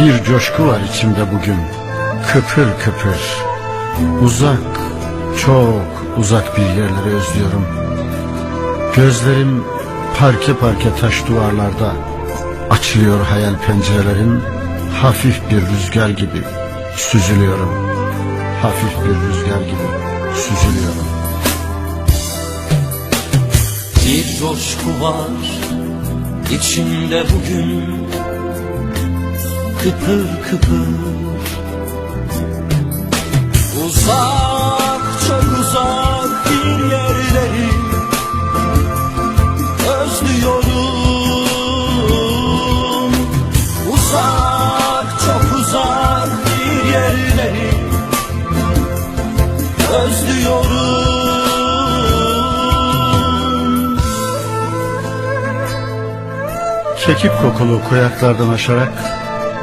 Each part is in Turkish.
Bir coşku var içimde bugün. Kıpır kıpır. Uzak, çok uzak bir yerleri özlüyorum. Gözlerim parke parke taş duvarlarda. Açılıyor hayal pencerelerim. Hafif bir rüzgar gibi süzülüyorum. Hafif bir rüzgar gibi süzülüyorum. Bir coşku var içimde bugün Kıpır kıpır. Uzak çok uzak bir yerleri Özlüyorum. Uzak çok uzak bir yerleri Özlüyorum. Kekik kokulu koyaklardan aşarak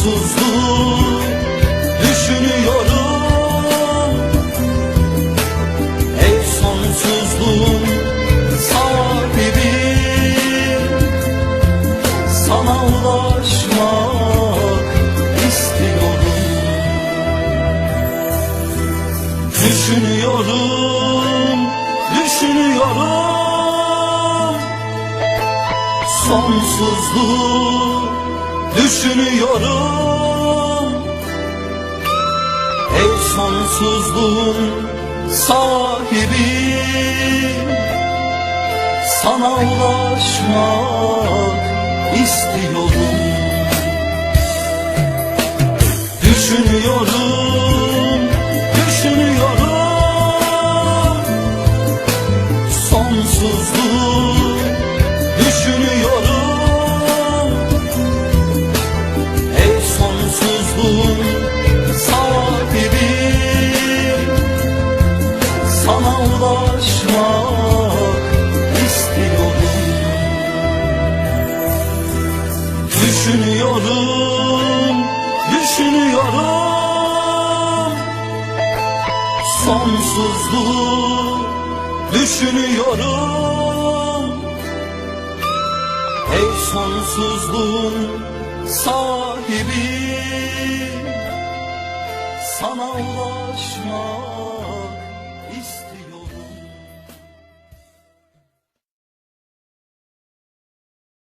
Sonsuzluğu düşünüyorum. Ey sonsuzluğun sahibi. Sana ulaşmak istiyorum. Düşünüyorum, düşünüyorum. Sonsuzluğu düşünüyorum Ey sonsuzluğun sahibi. Sana ulaşmak istiyorum. Düşünüyorum, Düşünüyorum, düşünüyorum. Sonsuzluğu düşünüyorum. Ey sonsuzluğun sahibi Sana ulaşmak